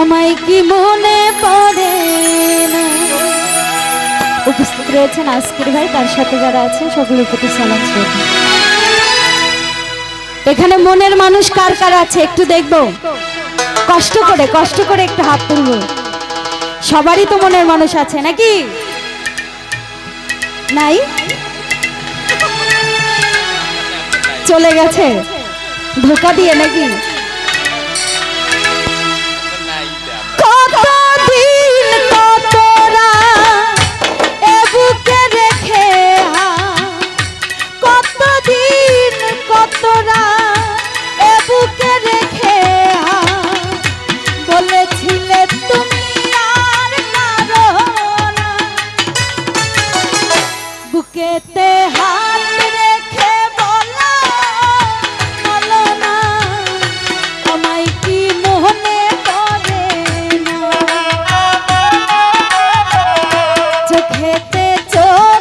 আমায় কি মনে পড়ে না? উপস্থিত রয়েছেন আজকের ভাই, তার সাথে যারা আছেন, সকলের প্রতি সালাম এখানে মনের মানুষ কার কার আছে একটু দেখব? কষ্ট করে কষ্ট করে একটু হাত তুলব। সবারই তো মনের মানুষ আছে, নাকি? নাই? চলে গেছে। ধোকা দিয়ে নাকি? তো